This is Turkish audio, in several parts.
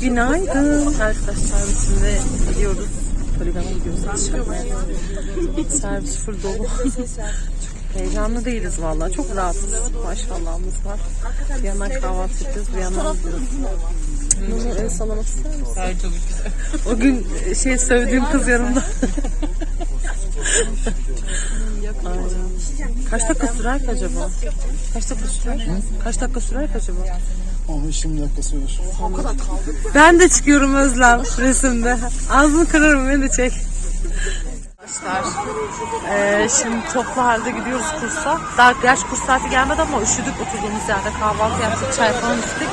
Günaydın. Arkadaşlar şimdi gidiyoruz. Poligona gidiyoruz. Servis full dolu. Çok heyecanlı değiliz vallahi. Çok rahatız. Maşallahımız var. Bir yandan kahvaltı yapıyoruz, bir yandan gidiyoruz. Bunu el sallamak ister misin? Ay çok güzel. O gün şey sövdüğüm kız yanımda. Ay. Kaç dakika sürer ki acaba? Kaç dakika sürer? Kaç dakika sürer ki acaba? 15-20 dakika sürer. Ben de çıkıyorum Özlem resimde. Ağzını kırarım beni de çek. Arkadaşlar eee, şimdi toplu halde gidiyoruz kursa. Daha gerçi kurs saati gelmedi ama üşüdük oturduğumuz yerde kahvaltı yaptık, çay falan içtik.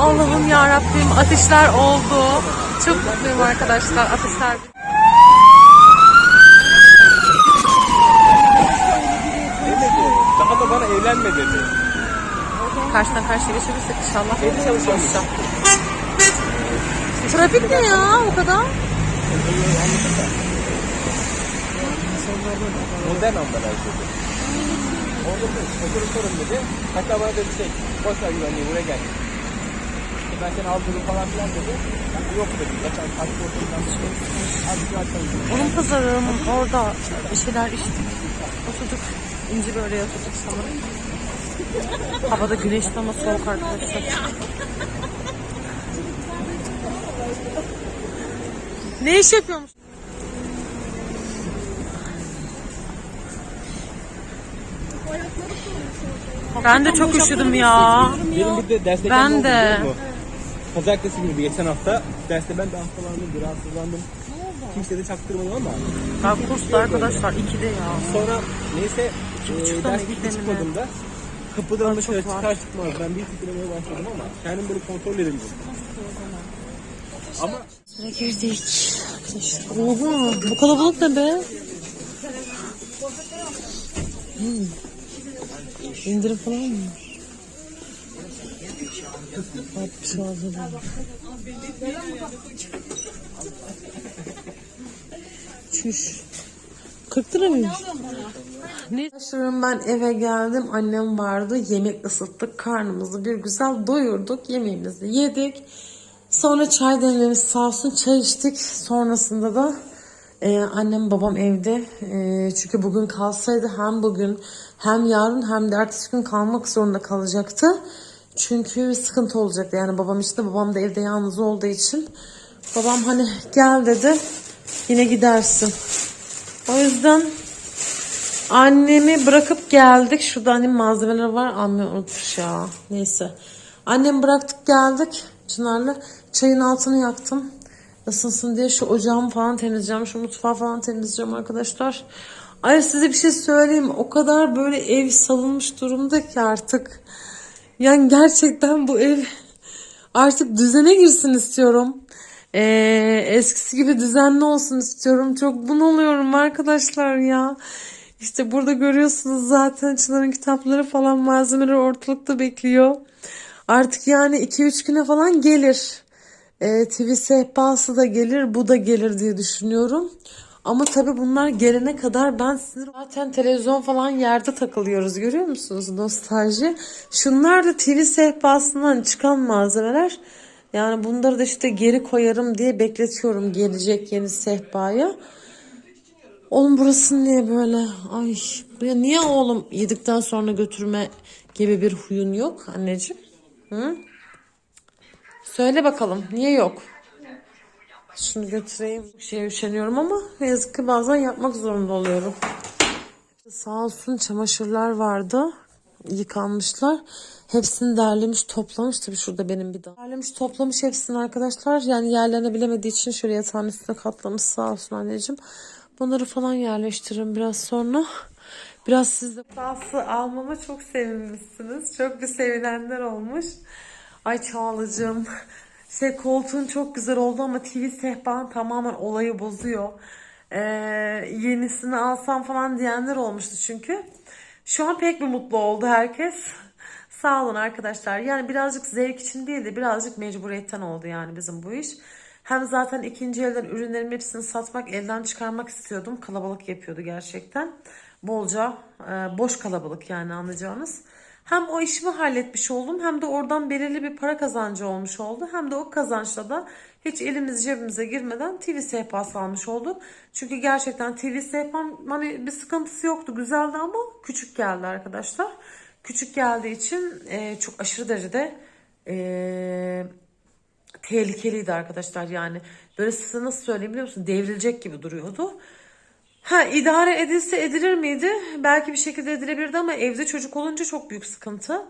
Allah'ım ya Rabbim ateşler oldu. Çok mutluyum arkadaşlar ateşler. Da bana evlenme dedi. Karşıdan karşıya geçebilirsek inşallah. çalışacağım. Trafik ne ya o kadar? Modern ambalaj dedi. Orada da oturun sorun dedi. Hatta bana dedi şey, boş ver güvenliği buraya gel. İşte ben seni aldırırım falan filan dedi. Yok dedi. Geçen kalktı ortadan çıkıyor. Abi. Onun pazarının orada bir şeyler içtik. Oturduk. İnci böyle oturduk sanırım. Havada güneşli ama soğuk arkadaşlar. Ne iş yapıyormuş? Ben de çok üşüdüm ya. Benim bir de derste Ben de. Pazartesi günü geçen hafta derste ben de hastalandım, bir rahatsızlandım. Kimse de çaktırmadı ama Ben kursta arkadaşlar 2'de ya. sonra neyse e, buçuktan ders iki bitti demine. çıkmadığımda kapıdan dışarı çıkar çıkmaz ben bir titremeye başladım ama kendim böyle kontrol edemedim. Ama Sıra girdik. Oha bu kalabalık ne be? Hmm. İndirim falan mı? 66 lira. Çüş. 40 lira mıymış? Ne? Ben eve geldim. Annem vardı. Yemek ısıttık. Karnımızı bir güzel doyurduk. Yemeğimizi yedik. Sonra çay demlemiş sağ olsun çay içtik. Sonrasında da e, annem babam evde. E, çünkü bugün kalsaydı hem bugün hem yarın hem de ertesi gün kalmak zorunda kalacaktı. Çünkü sıkıntı olacaktı. Yani babam işte babam da evde yalnız olduğu için. Babam hani gel dedi. Yine gidersin. O yüzden Annemi bırakıp geldik. Şurada annem malzemeleri var. Annem unutmuş ya. Neyse. Annemi bıraktık geldik. Çınar'la çayın altını yaktım. Isınsın diye şu ocağımı falan temizleyeceğim. Şu mutfağı falan temizleyeceğim arkadaşlar. Ay size bir şey söyleyeyim. O kadar böyle ev salınmış durumda ki artık. Yani gerçekten bu ev artık düzene girsin istiyorum. Ee, eskisi gibi düzenli olsun istiyorum. Çok bunalıyorum arkadaşlar ya. İşte burada görüyorsunuz zaten Çınar'ın kitapları falan malzemeleri ortalıkta bekliyor. Artık yani 2-3 güne falan gelir. Ee, TV sehpası da gelir, bu da gelir diye düşünüyorum. Ama tabii bunlar gelene kadar ben sinir... Zaten televizyon falan yerde takılıyoruz görüyor musunuz nostalji. Şunlar da TV sehpasından çıkan malzemeler. Yani bunları da işte geri koyarım diye bekletiyorum gelecek yeni sehpaya. Oğlum burası niye böyle? Ay buraya niye oğlum yedikten sonra götürme gibi bir huyun yok anneciğim? Hı? Söyle bakalım niye yok? Şunu götüreyim. Bir şeye üşeniyorum ama ne yazık ki bazen yapmak zorunda oluyorum. Sağ olsun çamaşırlar vardı. Yıkanmışlar. Hepsini derlemiş toplamış. Tabii şurada benim bir daha. Derlemiş toplamış hepsini arkadaşlar. Yani yerlerini bilemediği için şöyle yatağın üstüne katlamış sağ olsun anneciğim. Bunları falan yerleştiririm biraz sonra. Biraz siz de almama çok sevinmişsiniz. Çok bir sevinenler olmuş. Ay Çağla'cığım. Şey koltuğun çok güzel oldu ama TV sehpan tamamen olayı bozuyor. Ee, yenisini alsam falan diyenler olmuştu çünkü. Şu an pek bir mutlu oldu herkes. Sağ olun arkadaşlar. Yani birazcık zevk için değil de birazcık mecburiyetten oldu yani bizim bu iş. Hem zaten ikinci elden ürünlerin hepsini satmak, elden çıkarmak istiyordum. Kalabalık yapıyordu gerçekten. Bolca, e, boş kalabalık yani anlayacağınız. Hem o işimi halletmiş oldum hem de oradan belirli bir para kazancı olmuş oldu. Hem de o kazançla da hiç elimiz cebimize girmeden TV sehpası almış olduk. Çünkü gerçekten TV sehpam hani bir sıkıntısı yoktu. Güzeldi ama küçük geldi arkadaşlar. Küçük geldiği için e, çok aşırı derecede e, tehlikeliydi arkadaşlar yani. Böyle size nasıl söyleyeyim biliyor musun? Devrilecek gibi duruyordu. Ha idare edilse edilir miydi? Belki bir şekilde edilebilirdi ama evde çocuk olunca çok büyük sıkıntı.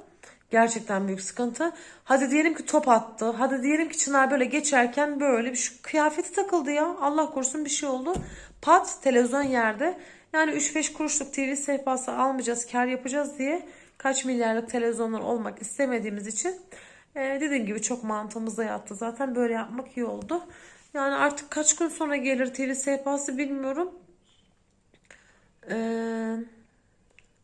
Gerçekten büyük sıkıntı. Hadi diyelim ki top attı. Hadi diyelim ki Çınar böyle geçerken böyle bir şu kıyafeti takıldı ya. Allah korusun bir şey oldu. Pat televizyon yerde. Yani 3-5 kuruşluk TV sehpası almayacağız, kar yapacağız diye kaç milyarlık televizyonlar olmak istemediğimiz için e, dediğim gibi çok mantığımıza yattı. Zaten böyle yapmak iyi oldu. Yani artık kaç gün sonra gelir TV sehpası bilmiyorum. Ee,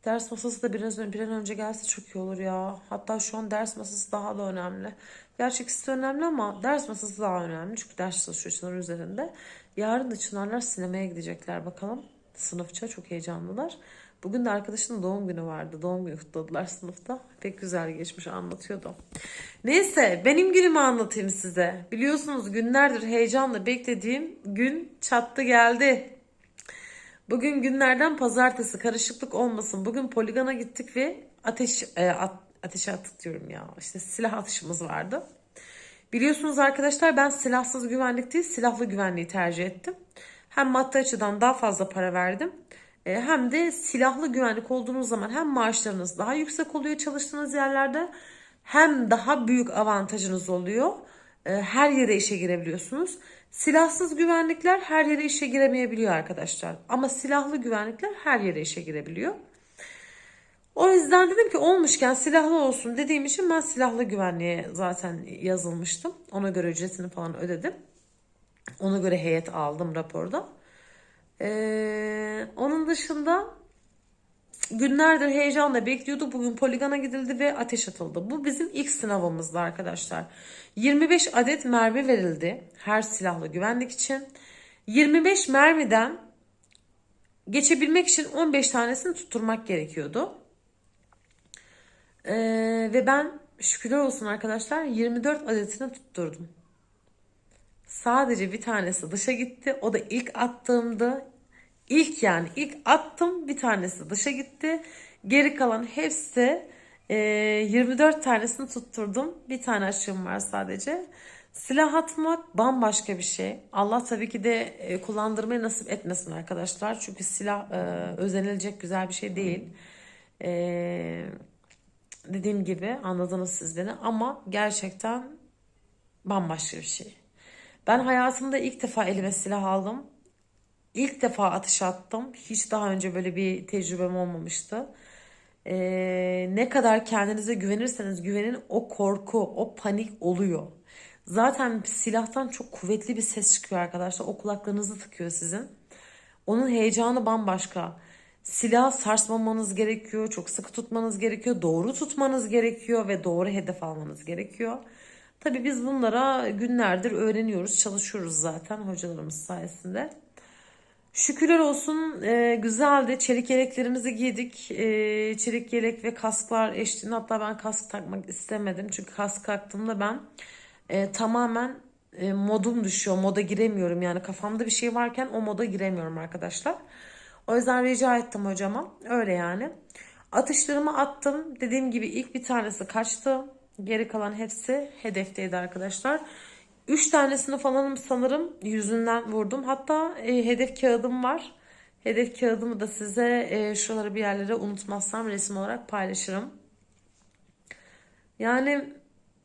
ders masası da biraz bir an önce gelse çok iyi olur ya. Hatta şu an ders masası daha da önemli. Gerçi ikisi önemli ama ders masası daha önemli. Çünkü ders çalışıyor Çınar üzerinde. Yarın da Çınarlar sinemaya gidecekler bakalım. Sınıfça çok heyecanlılar. Bugün de arkadaşının doğum günü vardı. Doğum günü kutladılar sınıfta. Pek güzel geçmiş anlatıyordu. Neyse benim günümü anlatayım size. Biliyorsunuz günlerdir heyecanla beklediğim gün çattı geldi. Bugün günlerden pazartesi karışıklık olmasın. Bugün poligona gittik ve ateş e, at- ateşe attık diyorum ya. İşte silah atışımız vardı. Biliyorsunuz arkadaşlar ben silahsız güvenlik değil silahlı güvenliği tercih ettim. Hem maddi açıdan daha fazla para verdim. E, Hem de silahlı güvenlik olduğunuz zaman hem maaşlarınız daha yüksek oluyor çalıştığınız yerlerde hem daha büyük avantajınız oluyor. E, Her yere işe girebiliyorsunuz. Silahsız güvenlikler her yere işe giremeyebiliyor arkadaşlar. Ama silahlı güvenlikler her yere işe girebiliyor. O yüzden dedim ki olmuşken silahlı olsun dediğim için ben silahlı güvenliğe zaten yazılmıştım. Ona göre ücretini falan ödedim. Ona göre heyet aldım raporda. Ee, onun dışında günlerdir heyecanla bekliyorduk. Bugün poligona gidildi ve ateş atıldı. Bu bizim ilk sınavımızdı arkadaşlar. 25 adet mermi verildi her silahlı güvenlik için. 25 mermiden geçebilmek için 15 tanesini tutturmak gerekiyordu. Ee, ve ben şükürler olsun arkadaşlar 24 adetini tutturdum. Sadece bir tanesi dışa gitti. O da ilk attığımdı. İlk yani ilk attım bir tanesi dışa gitti. Geri kalan hepsi e, 24 tanesini tutturdum. Bir tane açığım var sadece. Silah atmak bambaşka bir şey. Allah tabii ki de e, kullandırmayı nasip etmesin arkadaşlar. Çünkü silah e, özenilecek güzel bir şey değil. E, dediğim gibi anladınız siz beni ama gerçekten bambaşka bir şey. Ben hayatımda ilk defa elime silah aldım. İlk defa atış attım. Hiç daha önce böyle bir tecrübem olmamıştı. Ee, ne kadar kendinize güvenirseniz güvenin o korku, o panik oluyor. Zaten silahtan çok kuvvetli bir ses çıkıyor arkadaşlar. O kulaklarınızı tıkıyor sizin. Onun heyecanı bambaşka. Silah sarsmamanız gerekiyor, çok sıkı tutmanız gerekiyor, doğru tutmanız gerekiyor ve doğru hedef almanız gerekiyor. Tabii biz bunlara günlerdir öğreniyoruz, çalışıyoruz zaten hocalarımız sayesinde. Şükürler olsun e, güzeldi. Çelik yeleklerimizi giydik. E, çelik yelek ve kasklar eşliğinde. Hatta ben kask takmak istemedim. Çünkü kask taktığımda ben e, tamamen e, modum düşüyor. Moda giremiyorum. Yani kafamda bir şey varken o moda giremiyorum arkadaşlar. O yüzden rica ettim hocama. Öyle yani. Atışlarımı attım. Dediğim gibi ilk bir tanesi kaçtı. Geri kalan hepsi hedefteydi arkadaşlar. Üç tanesini falan sanırım yüzünden vurdum. Hatta e, hedef kağıdım var. Hedef kağıdımı da size e, şuraları bir yerlere unutmazsam resim olarak paylaşırım. Yani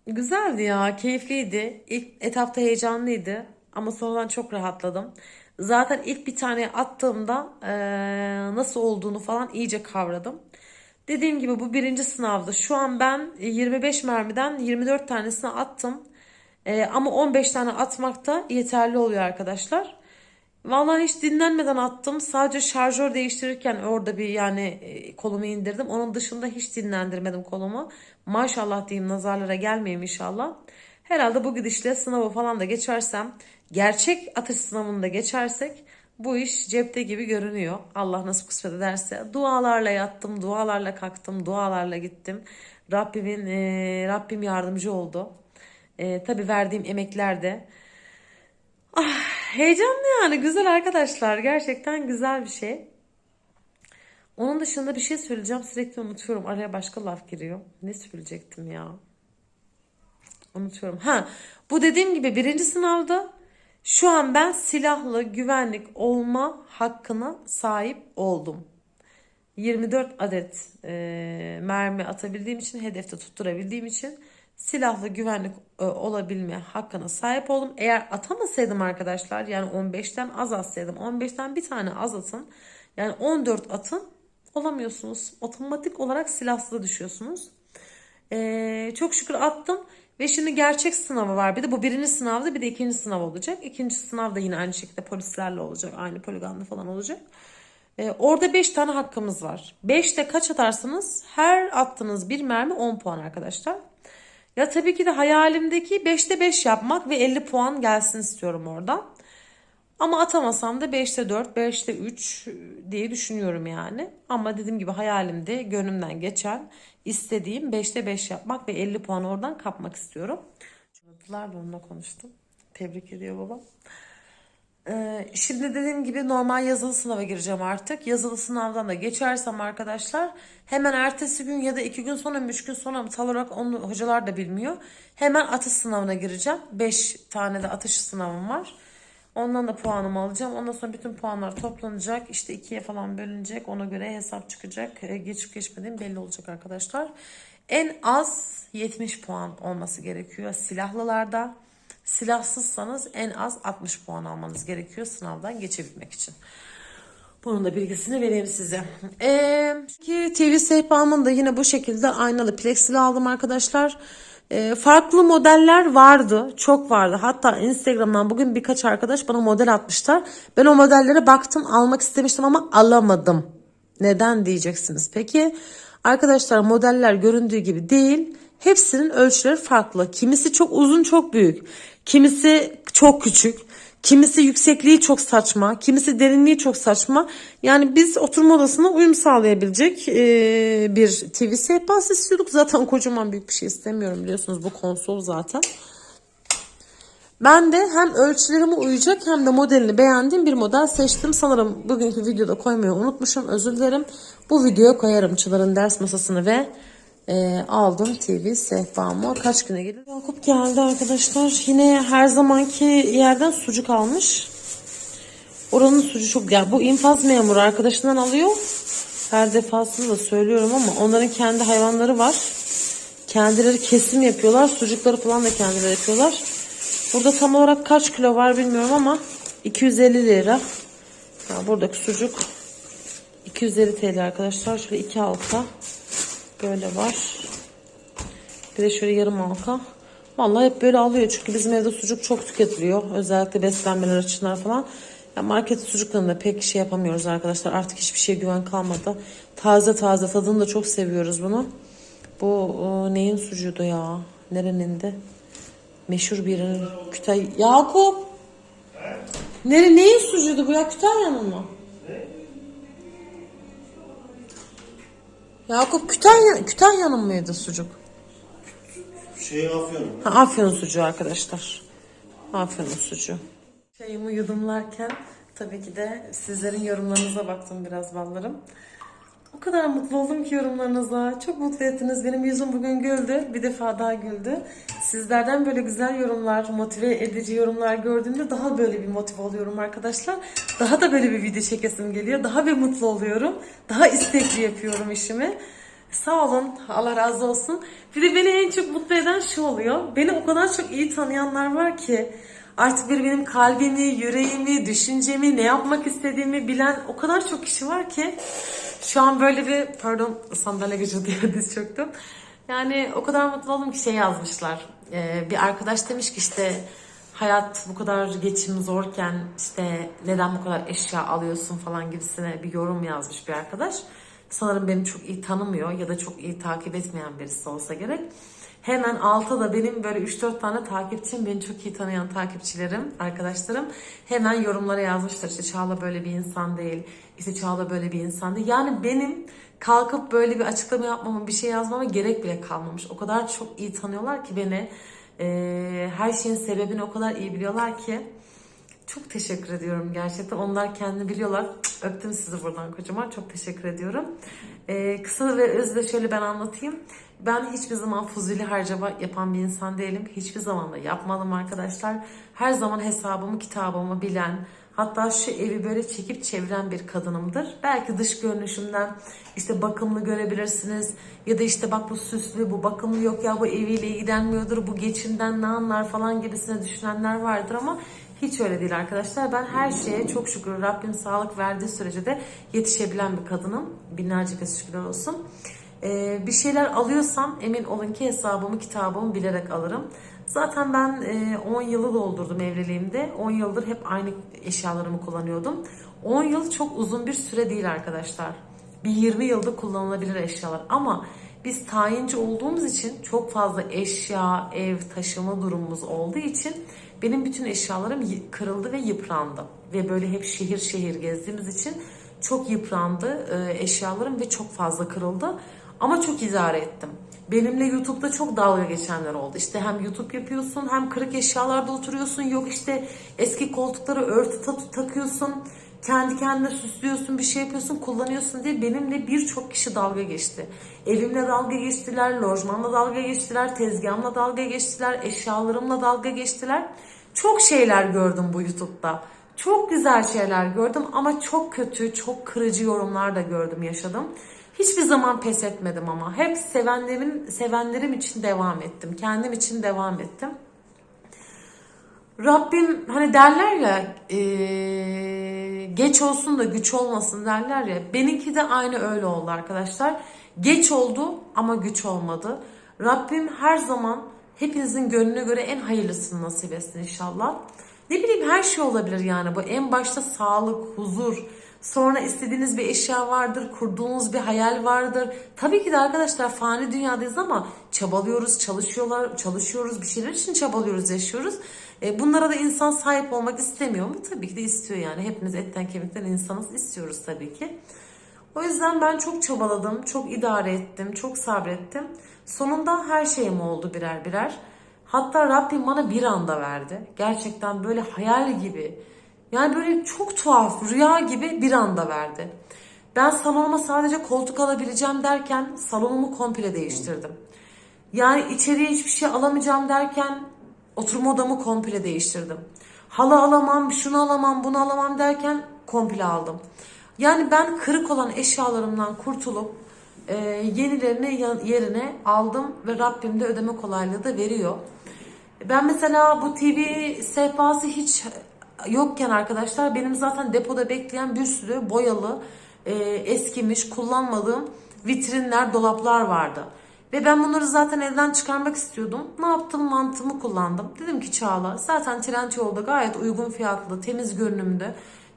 güzeldi ya, keyifliydi. İlk etapta heyecanlıydı ama sonradan çok rahatladım. Zaten ilk bir tane attığımda e, nasıl olduğunu falan iyice kavradım. Dediğim gibi bu birinci sınavdı. Şu an ben 25 mermiden 24 tanesini attım. E, ama 15 tane atmak da yeterli oluyor arkadaşlar. Vallahi hiç dinlenmeden attım. Sadece şarjör değiştirirken orada bir yani e, kolumu indirdim. Onun dışında hiç dinlendirmedim kolumu. Maşallah diyeyim nazarlara gelmeyeyim inşallah. Herhalde bu gidişle sınavı falan da geçersem, gerçek atış sınavını da geçersek bu iş cepte gibi görünüyor. Allah nasip kısmet ederse. Dualarla yattım, dualarla kalktım, dualarla gittim. Rabbimin e, Rabbim yardımcı oldu. E, tabii verdiğim emekler de. Ah, heyecanlı yani güzel arkadaşlar. Gerçekten güzel bir şey. Onun dışında bir şey söyleyeceğim. Sürekli unutuyorum. Araya başka laf giriyor. Ne söyleyecektim ya? Unutuyorum. Ha, bu dediğim gibi birinci sınavda şu an ben silahlı güvenlik olma hakkına sahip oldum. 24 adet e, mermi atabildiğim için, hedefte tutturabildiğim için silahlı güvenlik e, olabilme hakkına sahip oldum. Eğer atamasaydım arkadaşlar yani 15'ten az atsaydım 15'ten bir tane az atın yani 14 atın olamıyorsunuz. Otomatik olarak silahsıza düşüyorsunuz. Ee, çok şükür attım ve şimdi gerçek sınavı var. Bir de bu birinci sınavda bir de ikinci sınav olacak. İkinci sınav da yine aynı şekilde polislerle olacak. Aynı poligonda falan olacak. Ee, orada 5 tane hakkımız var. 5'te kaç atarsanız her attığınız bir mermi 10 puan arkadaşlar. Ya tabii ki de hayalimdeki 5'te 5 yapmak ve 50 puan gelsin istiyorum oradan. Ama atamasam da 5'te 4, 5'te 3 diye düşünüyorum yani. Ama dediğim gibi hayalimde gönlümden geçen istediğim 5'te 5 yapmak ve 50 puan oradan kapmak istiyorum. Çocuklarla onunla konuştum. Tebrik ediyor babam. Ee, şimdi dediğim gibi normal yazılı sınava gireceğim artık. Yazılı sınavdan da geçersem arkadaşlar hemen ertesi gün ya da iki gün sonra mı üç gün sonra mı tam olarak onu hocalar da bilmiyor. Hemen atış sınavına gireceğim. 5 tane de atış sınavım var. Ondan da puanımı alacağım. Ondan sonra bütün puanlar toplanacak. İşte ikiye falan bölünecek. Ona göre hesap çıkacak. E, Geçip geçmediğim belli olacak arkadaşlar. En az 70 puan olması gerekiyor silahlılarda. Silahsızsanız en az 60 puan almanız gerekiyor sınavdan geçebilmek için. Bunun da bilgisini vereyim size. Ee, ki TV sehpamın da yine bu şekilde aynalı plexili aldım arkadaşlar. Ee, farklı modeller vardı. Çok vardı. Hatta Instagram'dan bugün birkaç arkadaş bana model atmışlar. Ben o modellere baktım almak istemiştim ama alamadım. Neden diyeceksiniz. Peki arkadaşlar modeller göründüğü gibi değil. Hepsinin ölçüleri farklı. Kimisi çok uzun çok büyük. Kimisi çok küçük. Kimisi yüksekliği çok saçma, kimisi derinliği çok saçma. Yani biz oturma odasına uyum sağlayabilecek e, bir TV sehpası istiyorduk. Zaten kocaman büyük bir şey istemiyorum biliyorsunuz bu konsol zaten. Ben de hem ölçülerime uyacak hem de modelini beğendiğim bir model seçtim. Sanırım bugünkü videoda koymayı unutmuşum. Özür dilerim. Bu videoya koyarım Çınar'ın ders masasını ve e, aldım TV sehpamı. Kaç güne gelir? Yakup geldi arkadaşlar. Yine her zamanki yerden sucuk almış. Oranın sucuğu çok güzel. Bu infaz memuru arkadaşından alıyor. Her defasında da söylüyorum ama onların kendi hayvanları var. Kendileri kesim yapıyorlar. Sucukları falan da kendileri yapıyorlar. Burada tam olarak kaç kilo var bilmiyorum ama 250 lira. Ya buradaki sucuk 250 TL arkadaşlar. Şöyle iki halka böyle var. Bir de şöyle yarım halka. Vallahi hep böyle alıyor çünkü bizim evde sucuk çok tüketiliyor. Özellikle beslenmeler açısından falan. Ya market sucuklarında pek şey yapamıyoruz arkadaşlar. Artık hiçbir şeye güven kalmadı. Taze taze tadını da çok seviyoruz bunu. Bu o, neyin sucuğuydu ya? Nerenin de? Meşhur bir yerin. Kütahya. Yakup! Nere, neyin sucuğuydu bu ya? Kütahya'nın mı? Yakup Kütahya, Kütahya'nın mıydı sucuk? Şey Afyon. Ha, Afyon sucuğu arkadaşlar. Afyon sucuğu. Çayımı yudumlarken tabii ki de sizlerin yorumlarınıza baktım biraz ballarım. O kadar mutlu oldum ki yorumlarınıza. Çok mutlu ettiniz. Benim yüzüm bugün güldü. Bir defa daha güldü. Sizlerden böyle güzel yorumlar, motive edici yorumlar gördüğümde daha böyle bir motive oluyorum arkadaşlar. Daha da böyle bir video çekesim geliyor. Daha bir mutlu oluyorum. Daha istekli yapıyorum işimi. Sağ olun. Allah razı olsun. Bir de beni en çok mutlu eden şu oluyor. Beni o kadar çok iyi tanıyanlar var ki artık bir benim kalbimi, yüreğimi, düşüncemi, ne yapmak istediğimi bilen o kadar çok kişi var ki şu an böyle bir pardon sandalye geçiyordu ya diz çöktüm. Yani o kadar mutlu oldum ki şey yazmışlar. Ee, bir arkadaş demiş ki işte hayat bu kadar geçim zorken işte neden bu kadar eşya alıyorsun falan gibisine bir yorum yazmış bir arkadaş. Sanırım beni çok iyi tanımıyor ya da çok iyi takip etmeyen birisi olsa gerek. Hemen altta da benim böyle 3-4 tane takipçim, beni çok iyi tanıyan takipçilerim, arkadaşlarım hemen yorumlara yazmışlar. İşte Çağla böyle bir insan değil, işte Çağla böyle bir insan değil. Yani benim kalkıp böyle bir açıklama yapmama, bir şey yazmama gerek bile kalmamış. O kadar çok iyi tanıyorlar ki beni. Ee, her şeyin sebebini o kadar iyi biliyorlar ki. Çok teşekkür ediyorum gerçekten. Onlar kendini biliyorlar. Öptüm sizi buradan kocaman. Çok teşekkür ediyorum. Ee, kısa ve özle şöyle ben anlatayım. Ben hiçbir zaman fuzuli harcama yapan bir insan değilim. Hiçbir zaman da yapmadım arkadaşlar. Her zaman hesabımı, kitabımı bilen, hatta şu evi böyle çekip çeviren bir kadınımdır. Belki dış görünüşümden işte bakımlı görebilirsiniz. Ya da işte bak bu süslü, bu bakımlı yok ya bu eviyle ilgilenmiyordur, bu geçimden ne anlar falan gibisine düşünenler vardır ama hiç öyle değil arkadaşlar. Ben her şeye çok şükür Rabbim sağlık verdiği sürece de yetişebilen bir kadınım. Binlerce kez şükürler olsun. Ee, bir şeyler alıyorsam emin olun ki hesabımı kitabımı bilerek alırım. Zaten ben e, 10 yılı doldurdum evliliğimde. 10 yıldır hep aynı eşyalarımı kullanıyordum. 10 yıl çok uzun bir süre değil arkadaşlar. Bir 20 yılda kullanılabilir eşyalar. Ama biz tayinci olduğumuz için çok fazla eşya, ev taşıma durumumuz olduğu için benim bütün eşyalarım kırıldı ve yıprandı. Ve böyle hep şehir şehir gezdiğimiz için çok yıprandı e, eşyalarım ve çok fazla kırıldı. Ama çok idare ettim. Benimle YouTube'da çok dalga geçenler oldu. İşte hem YouTube yapıyorsun hem kırık eşyalarda oturuyorsun. Yok işte eski koltuklara örtü ta- takıyorsun. Kendi kendine süslüyorsun, bir şey yapıyorsun, kullanıyorsun diye benimle birçok kişi dalga geçti. Evimle dalga geçtiler, lojmanla dalga geçtiler, tezgahımla dalga geçtiler, eşyalarımla dalga geçtiler. Çok şeyler gördüm bu YouTube'da. Çok güzel şeyler gördüm ama çok kötü, çok kırıcı yorumlar da gördüm, yaşadım. Hiçbir zaman pes etmedim ama. Hep sevenlerim, sevenlerim için devam ettim. Kendim için devam ettim. Rabbim hani derler ya eee, geç olsun da güç olmasın derler ya. Benimki de aynı öyle oldu arkadaşlar. Geç oldu ama güç olmadı. Rabbim her zaman hepinizin gönlüne göre en hayırlısını nasip etsin inşallah. Ne bileyim her şey olabilir yani bu. En başta sağlık, huzur, Sonra istediğiniz bir eşya vardır, kurduğunuz bir hayal vardır. Tabii ki de arkadaşlar fani dünyadayız ama çabalıyoruz, çalışıyorlar, çalışıyoruz, bir şeyler için çabalıyoruz, yaşıyoruz. E, bunlara da insan sahip olmak istemiyor mu? Tabii ki de istiyor yani. Hepimiz etten kemikten insanız, istiyoruz tabii ki. O yüzden ben çok çabaladım, çok idare ettim, çok sabrettim. Sonunda her şeyim oldu birer birer. Hatta Rabbim bana bir anda verdi. Gerçekten böyle hayal gibi. Yani böyle çok tuhaf, rüya gibi bir anda verdi. Ben salonuma sadece koltuk alabileceğim derken salonumu komple değiştirdim. Yani içeriye hiçbir şey alamayacağım derken oturma odamı komple değiştirdim. Halı alamam, şunu alamam, bunu alamam derken komple aldım. Yani ben kırık olan eşyalarımdan kurtulup e, yenilerini yerine aldım ve Rabbim de ödeme kolaylığı da veriyor. Ben mesela bu TV sehpası hiç yokken arkadaşlar benim zaten depoda bekleyen bir sürü boyalı, e, eskimiş, kullanmadığım vitrinler, dolaplar vardı. Ve ben bunları zaten elden çıkarmak istiyordum. Ne yaptım? Mantığımı kullandım. Dedim ki Çağla zaten Trendyol'da gayet uygun fiyatlı, temiz görünümlü,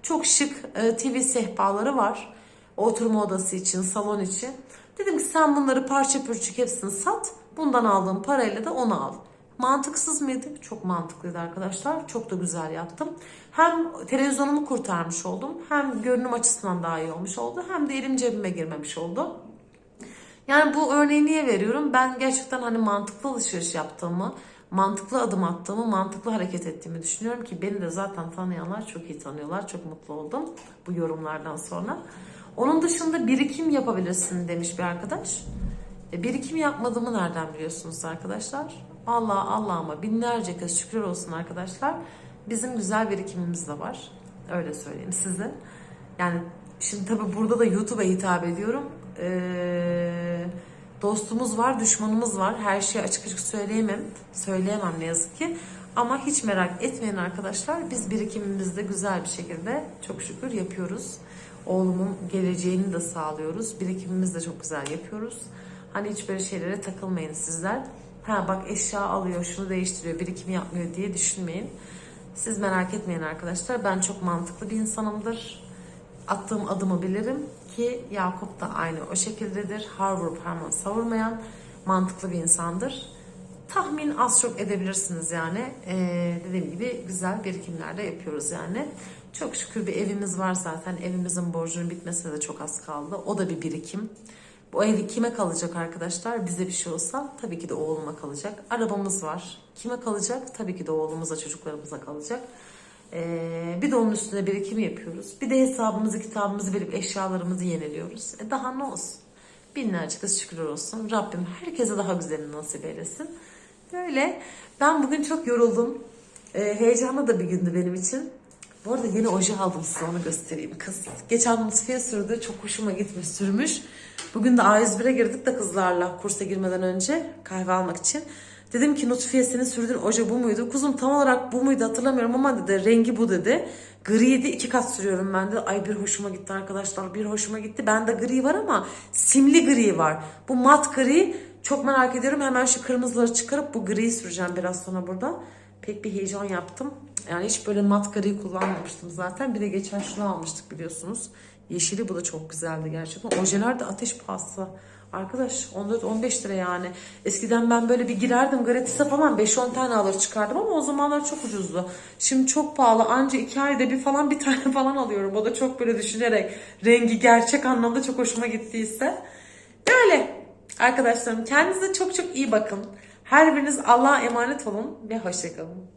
çok şık e, TV sehpaları var. Oturma odası için, salon için. Dedim ki sen bunları parça pürçük hepsini sat. Bundan aldığım parayla da onu al. Mantıksız mıydı? Çok mantıklıydı arkadaşlar. Çok da güzel yaptım. Hem televizyonumu kurtarmış oldum. Hem görünüm açısından daha iyi olmuş oldu. Hem de elim cebime girmemiş oldu. Yani bu örneği niye veriyorum? Ben gerçekten hani mantıklı alışveriş yaptığımı, mantıklı adım attığımı, mantıklı hareket ettiğimi düşünüyorum ki beni de zaten tanıyanlar çok iyi tanıyorlar. Çok mutlu oldum bu yorumlardan sonra. Onun dışında birikim yapabilirsin demiş bir arkadaş. E, birikim yapmadığımı nereden biliyorsunuz arkadaşlar? Allah Allah'ıma binlerce kez şükür olsun arkadaşlar. Bizim güzel birikimimiz de var. Öyle söyleyeyim size. Yani şimdi tabii burada da YouTube'a hitap ediyorum. Ee, dostumuz var, düşmanımız var. Her şeyi açık açık söyleyemem. Söyleyemem ne yazık ki. Ama hiç merak etmeyin arkadaşlar. Biz birikimimizde güzel bir şekilde çok şükür yapıyoruz. Oğlumun geleceğini de sağlıyoruz. Birikimimizi de çok güzel yapıyoruz. Hani hiç böyle şeylere takılmayın sizler. Ha bak eşya alıyor, şunu değiştiriyor, birikim yapmıyor diye düşünmeyin. Siz merak etmeyin arkadaşlar. Ben çok mantıklı bir insanımdır. Attığım adımı bilirim ki Yakup da aynı o şekildedir. Har vurup harman savurmayan mantıklı bir insandır. tahmin az çok edebilirsiniz yani. Ee, dediğim gibi güzel birikimler de yapıyoruz yani. Çok şükür bir evimiz var zaten. Evimizin borcunun bitmesine de çok az kaldı. O da bir birikim. Bu ev kime kalacak arkadaşlar? Bize bir şey olsa tabii ki de oğluma kalacak. Arabamız var. Kime kalacak? Tabii ki de oğlumuza, çocuklarımıza kalacak. Ee, bir de onun üstüne birikim yapıyoruz. Bir de hesabımızı, kitabımızı verip eşyalarımızı yeniliyoruz. E daha ne olsun? Binlerce kız şükürler olsun. Rabbim herkese daha güzelini nasip eylesin. Böyle. Ben bugün çok yoruldum. Ee, heyecanlı da bir gündü benim için. Bu arada yeni oje aldım size onu göstereyim kız. Geçen mutfağa sürdü. Çok hoşuma gitmiş sürmüş. Bugün de A101'e girdik de kızlarla kursa girmeden önce kahve almak için. Dedim ki Nutfiye senin sürdüğün oje bu muydu? Kuzum tam olarak bu muydu hatırlamıyorum ama dedi rengi bu dedi. Griydi iki kat sürüyorum ben de. Ay bir hoşuma gitti arkadaşlar bir hoşuma gitti. Bende gri var ama simli gri var. Bu mat gri çok merak ediyorum. Hemen şu kırmızıları çıkarıp bu griyi süreceğim biraz sonra burada. Pek bir heyecan yaptım. Yani hiç böyle mat gri kullanmamıştım zaten. Bir de geçen şunu almıştık biliyorsunuz. Yeşili bu da çok güzeldi gerçekten. Ojeler de ateş pahası. Arkadaş 14-15 lira yani. Eskiden ben böyle bir girerdim gratis'e falan 5-10 tane alır çıkardım ama o zamanlar çok ucuzdu. Şimdi çok pahalı. Anca 2 ayda bir falan bir tane falan alıyorum. O da çok böyle düşünerek rengi gerçek anlamda çok hoşuma gittiyse. Böyle arkadaşlarım kendinize çok çok iyi bakın. Her biriniz Allah'a emanet olun ve hoşçakalın.